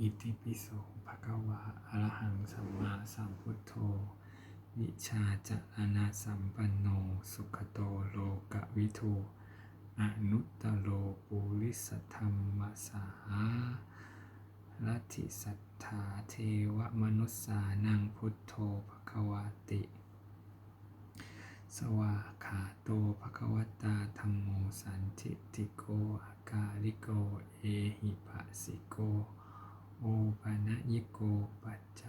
อิติปิโสภะคะวะอะระหังสัมมาสัมพุทโธ วิชาจารณะสัมปันโน สุขโตโลกวิทูอนุตตโรปุริสธรรมสาลัทธิสัทธาเทวมนุษสานังพุทโธภควาติ สวาขาโตภควตาธรรมโมสันทิติโกอากาลิโก เอหิปัสสิโก ปะนะยิโกปัจจ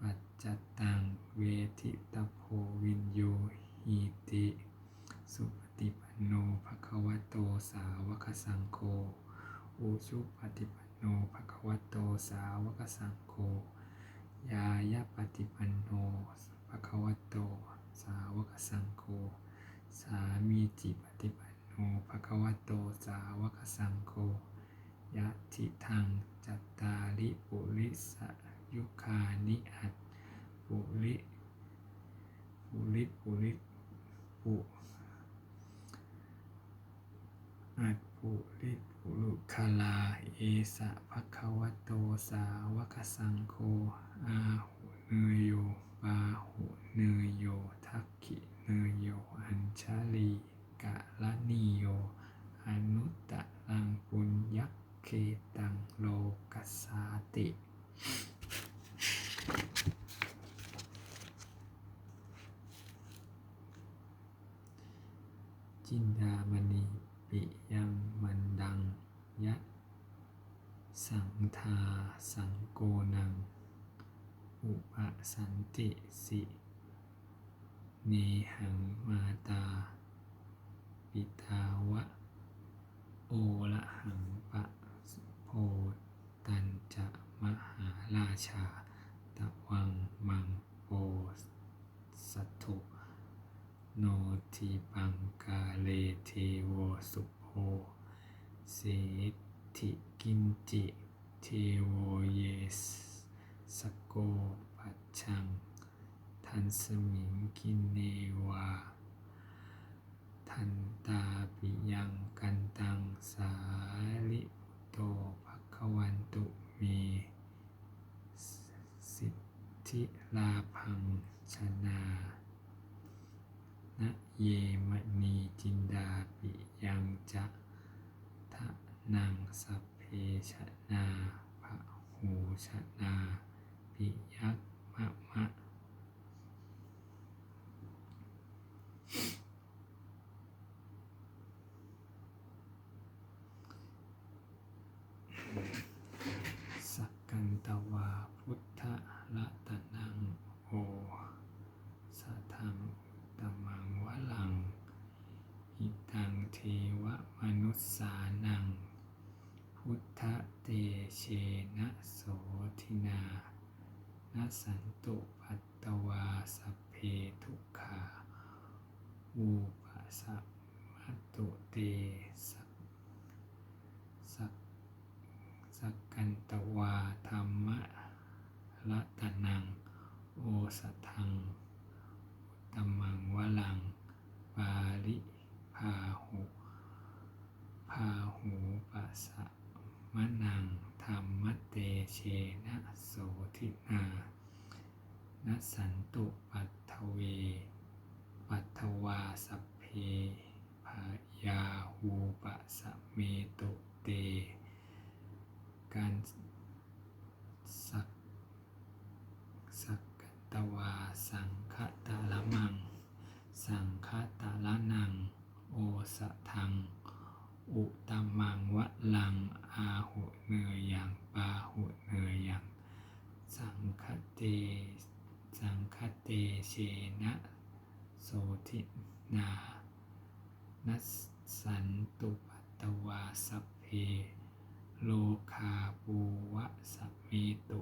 ปัจจตังเวทิตโพวินโยหิติ สุปฏิปันโนภควโตสาวกสังโฆอุชุปฏิปันโนภควโตสาวกสังโฆยายะปฏิปันโนภควโตสาวกสังโฆสามีจิปฏิปันโนภควโตสาวกสังโฆ ยะทิทังจัตตาริปุริสยุคานิอัตปุริปุริปุริปุอัตปุริปุรุคลาเอสะภะคะวะโตสาวกสังโฆอาหุเนยโย ปาหุเนยโย ทักขิเนยโย อัญชลีกะละนิโย อนุตตรังปุญญ เคตังโลกัสสาติ จินดามณีปิยังมันดังยะ สังทาสังโกนัง อุปสันติสิเนหังมาตา ปิตาวะ โอละหัง ตันจะมหาราชา ตะวังมังโปสัตุโนทีปังกาเลเทโวสุโภเสถิกินจิเทโวเยสสโกปัจชัง ทันสมิงกินเนวา ทันตาปิยังกันตังสาลิโตภควันตุเม สิท ธิลาพังชนานะเยมณีจินดาปิยังจะทะนังสัพเพชนาภะหูชนาปิยักมะมะสักกันตวาพุทธละตะนังโอสัทังตมังวะลัง อิตังเท วมนุสสานัง พุทธเตเชนะโสทินานะสันตุปัตตวาสเพทุกขาอุปสัมมตุเตสักสัสักกันตวาธรรมะละตนัง โอสทัง อุตมังวลัง ปาริพาหุพาหูปัสสะมะนัง ธรรม เชนะโสทินานะสันตุปัทเว ปัทวาสัพเพภายาหูปะสะเมตุเต การสักสักกันตวาสังคตาละมัง สังคตาละนัง โอสะทัง อุตมังวะลังอาหุเนยยังปาหุเนยยังสังคเตสังคเตเชนะโสทินานัสสันตุปัตวาสเพโลคาปูวะสเมตุ